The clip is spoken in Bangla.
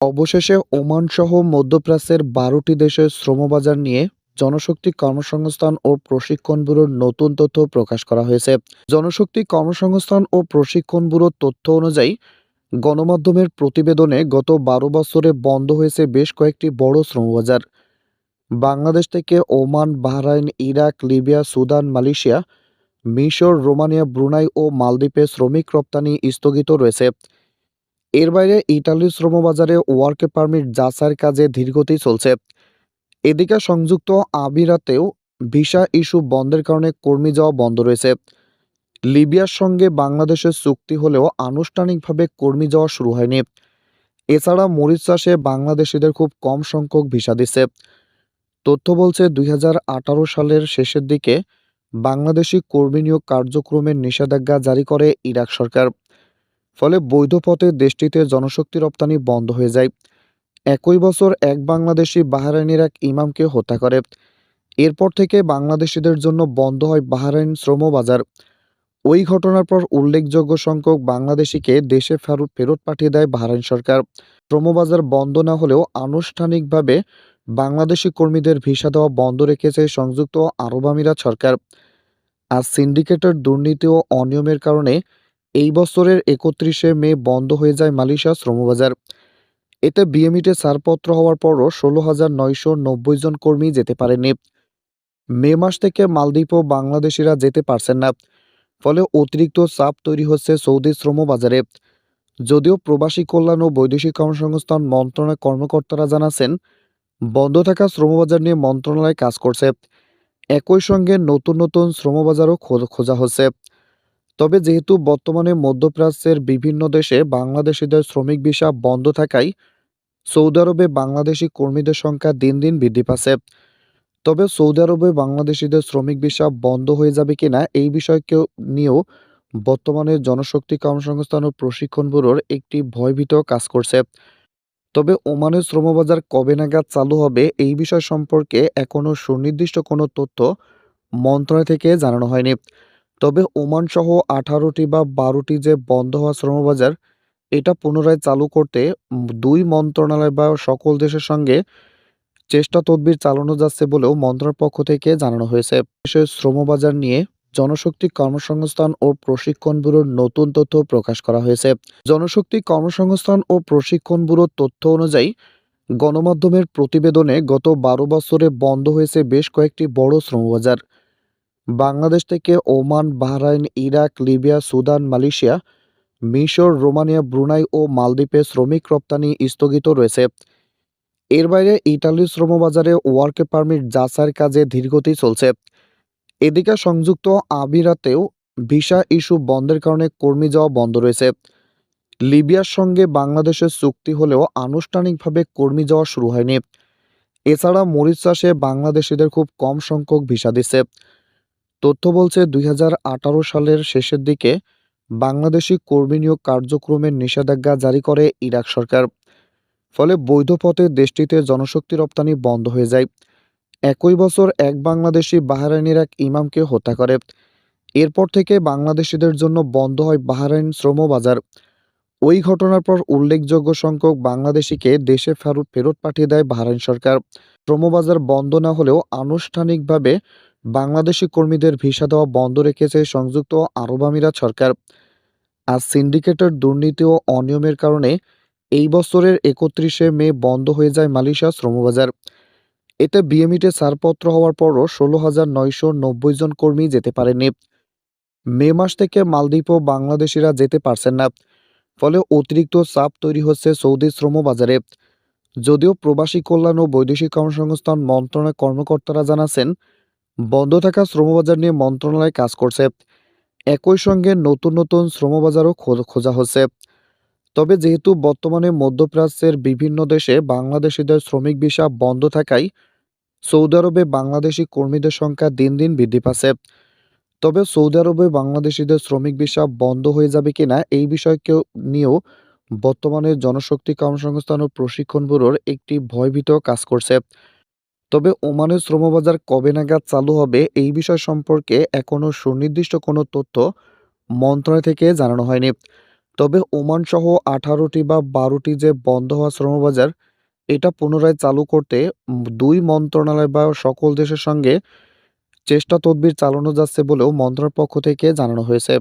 অবশেষে ওমানসহ মধ্যপ্রাচ্যের বারোটি দেশের শ্রমবাজার নিয়ে জনশক্তি কর্মসংস্থান ও প্রশিক্ষণ ব্যুরোর নতুন তথ্য প্রকাশ করা হয়েছে। জনশক্তি কর্মসংস্থান ও প্রশিক্ষণ ব্যুরোর তথ্য অনুযায়ী, গণমাধ্যমের প্রতিবেদনে গত বারো বছরে বন্ধ হয়েছে বেশ কয়েকটি বড় শ্রমবাজার। বাংলাদেশ থেকে Oman, Bahrain, Iraq, Libya, Sudan, Malaysia, মিশর, রোমানিয়া, ব্রুনাই ও মালদ্বীপে শ্রমিক রপ্তানি স্থগিত রয়েছে। এর বাইরে ইতালির শ্রমবাজারে ওয়ার্ক পারমিট যাচাইয়ের কাজে ধীরগতি চলছে। এদিকে সংযুক্ত আবিরাতেও ভিসা ইস্যু বন্ধের কারণে কর্মী যাওয়া বন্ধ রয়েছে। লিবিয়ার সঙ্গে বাংলাদেশের চুক্তি হলেও আনুষ্ঠানিকভাবে কর্মী যাওয়া শুরু হয়নি। এছাড়া মরিচ চাষে বাংলাদেশিদের খুব কম সংখ্যক ভিসা দিচ্ছে। তথ্য বলছে দুই হাজার আঠারো সালের শেষের দিকে বাংলাদেশি কর্মী নিয়োগ কার্যক্রমের নিষেধাজ্ঞা জারি করে ইরাক সরকার। ফলে বৈধ পথে দেশটিতে জনশক্তি রপ্তানি বন্ধ হয়ে যায়। একই বছর এক বাংলাদেশি বাহরাইনের এক ইমামকে হত্যা করে। এরপর থেকে বাংলাদেশিদের জন্য বন্ধ হয় বাহরাইন শ্রমবাজার ওই ঘটনার পর উল্লেখযোগ্য সংখ্যক বাংলাদেশিকে দেশে ফেরত ফেরত পাঠিয়ে দেয় বাহারাইন সরকার। শ্রমবাজার বন্ধ না হলেও আনুষ্ঠানিকভাবে বাংলাদেশি কর্মীদের ভিসা দেওয়া বন্ধ রেখেছে সংযুক্ত আরব আমিরাত সরকার। আর সিন্ডিকেটের দুর্নীতি ও অনিয়মের কারণে এই বছরের একত্রিশে মে বন্ধ হয়ে যায় মালয়েশিয়া শ্রমবাজার। এতে বিএমইতে ছাড়পত্র হওয়ার পরও ষোলো হাজার নয়শো নব্বই জন কর্মী যেতে পারেনি মে মাস থেকে মালদ্বীপ ও বাংলাদেশিরা যেতে পারছেন না। ফলে অতিরিক্ত চাপ তৈরি হচ্ছে সৌদি শ্রমবাজারে। যদিও প্রবাসী কল্যাণ ও বৈদেশিক কর্মসংস্থান মন্ত্রণালয়ের কর্মকর্তারা জানাচ্ছেন, বন্ধ থাকা শ্রমবাজার নিয়ে মন্ত্রণালয় কাজ করছে। একই সঙ্গে নতুন নতুন শ্রমবাজারও খোঁজা হচ্ছে। তবে যেহেতু বর্তমানে মধ্যপ্রাচ্যের বিভিন্ন দেশে বাংলাদেশিদের শ্রমিক ভিসা বন্ধ থাকায় সৌদি আরবে বাংলাদেশি কর্মীদের সংখ্যা দিন দিন বৃদ্ধি পাচ্ছে। তবে সৌদি আরবে বাংলাদেশিদের শ্রমিক ভিসা বন্ধ হয়ে যাবে কিনা এই বিষয়কে নিয়েও বর্তমানে জনশক্তি কর্মসংস্থান ও প্রশিক্ষণ ব্যুরোর একটি ভয়ভীত কাজ করছে। তবে ওমানের শ্রমবাজার কবে নাগাদ চালু হবে এই বিষয় সম্পর্কে এখনও সুনির্দিষ্ট কোনো তথ্য মন্ত্রণালয় থেকে জানানো হয়নি। তবে ওমান সহ আঠারোটি বা বারোটি যে বন্ধ হওয়া শ্রমবাজার, এটা পুনরায় চালু করতে দুই মন্ত্রণালয় বা সকল দেশের সঙ্গে চেষ্টা তদবির চালানো যাচ্ছে বলেও মন্ত্রণালয়ের পক্ষ থেকে জানানো হয়েছে। দেশের শ্রমবাজার নিয়ে জনশক্তি কর্মসংস্থান ও প্রশিক্ষণ ব্যুরোর নতুন তথ্য প্রকাশ করা হয়েছে। জনশক্তি কর্মসংস্থান ও প্রশিক্ষণ ব্যুরোর তথ্য অনুযায়ী গণমাধ্যমের প্রতিবেদনে গত বারো বছরে বন্ধ হয়েছে বেশ কয়েকটি বড় শ্রমবাজার। বাংলাদেশ থেকে Oman, Bahrain, Iraq, Libya, Sudan, Malaysia, মিশর, রোমানিয়া, ব্রুনাই ও মালদ্বীপে শ্রমিক রপ্তানি স্থগিত রয়েছে। এর বাইরে ইতালির শ্রমবাজারে ওয়ার্ক পারমিট যাচাইয়ের কাজে ধীরগতি চলছে। এদিকে সংযুক্ত আবিরাতেও ভিসা ইস্যু বন্ধের কারণে কর্মী যাওয়া বন্ধ রয়েছে। লিবিয়ার সঙ্গে বাংলাদেশের চুক্তি হলেও আনুষ্ঠানিকভাবে কর্মী যাওয়া শুরু হয়নি। এছাড়া মরিচ চাষে বাংলাদেশিদের খুব কম সংখ্যক ভিসা দিচ্ছে। তথ্য বলছে দুই হাজার আঠারো সালের শেষের দিকে বাংলাদেশি কর্মী নিয়োগ কার্যক্রমের নিষেধাজ্ঞা জারি করে ইরাক সরকার। ফলে বৈধ পথে দেশটিতে জনশক্তি রপ্তানি বন্ধ হয়ে যায়। একই বছর এক বাংলাদেশি বাহরাইনের এক ইমামকে হত্যা করে। এরপর থেকে বাংলাদেশিদের জন্য বন্ধ হয় বাহরাইন শ্রমবাজার ওই ঘটনার পর উল্লেখযোগ্য সংখ্যক বাংলাদেশিকে দেশে ফেরত ফেরত পাঠিয়ে দেয় বাহরাইন সরকার। শ্রমবাজার বন্ধ না হলেও আনুষ্ঠানিকভাবে বাংলাদেশি কর্মীদের ভিসা দেওয়া বন্ধ রেখেছে সংযুক্ত আরব আমিরাত সরকার। আর সিন্ডিকেটের দুর্নীতি ও অনিয়মের কারণে এই বছরের একত্রিশে মে বন্ধ হয়ে যায় মালয়েশিয়া শ্রমবাজার। এতে বিএমইতে ছাড়পত্র হওয়ার পরও ষোলো হাজার নয়শো নব্বই জন কর্মী যেতে পারেনি মে মাস থেকে মালদ্বীপ ও বাংলাদেশিরা যেতে পারছেন না, ফলে অতিরিক্ত চাপ তৈরি হচ্ছে সৌদি শ্রমবাজারে। যদিও প্রবাসী কল্যাণ ও বৈদেশিক কর্মসংস্থান মন্ত্রণালয়ের কর্মকর্তারা জানাচ্ছেন বন্ধ থাকা শ্রমবাজার নিয়ে মন্ত্রণালয় কাজ করছে। একই সঙ্গে নতুন নতুন শ্রমবাজারও খোঁজ- হচ্ছে। তবে যেহেতু বর্তমানে মধ্যপ্রাচ্যের বিভিন্ন দেশে বাংলাদেশিদের শ্রমিক ভিসা বন্ধ থাকায় সৌদি আরবে বাংলাদেশি কর্মীদের সংখ্যা দিন দিন বৃদ্ধি পাচ্ছে। তবে সৌদি আরবে বাংলাদেশিদের শ্রমিক ভিসা বন্ধ হয়ে যাবে কিনা এই বিষয়কে নিয়েও বর্তমানে জনশক্তি কর্মসংস্থান ও প্রশিক্ষণ ব্যুরোর একটি ভয়ভীত কাজ করছে। তবে ওমানের শ্রমবাজার কবে নাগাদ চালু হবে এই বিষয় সম্পর্কে এখনও সুনির্দিষ্ট কোনো তথ্য মন্ত্রণালয় থেকে জানানো হয়নি। তবে ওমান সহ আঠারোটি বা বারোটি যে বন্ধ হওয়া শ্রমবাজার, এটা পুনরায় চালু করতে দুই মন্ত্রণালয় বা সকল দেশের সঙ্গে চেষ্টা তদবির চালানো যাচ্ছে বলেও মন্ত্রণালয়ের পক্ষ থেকে জানানো হয়েছে।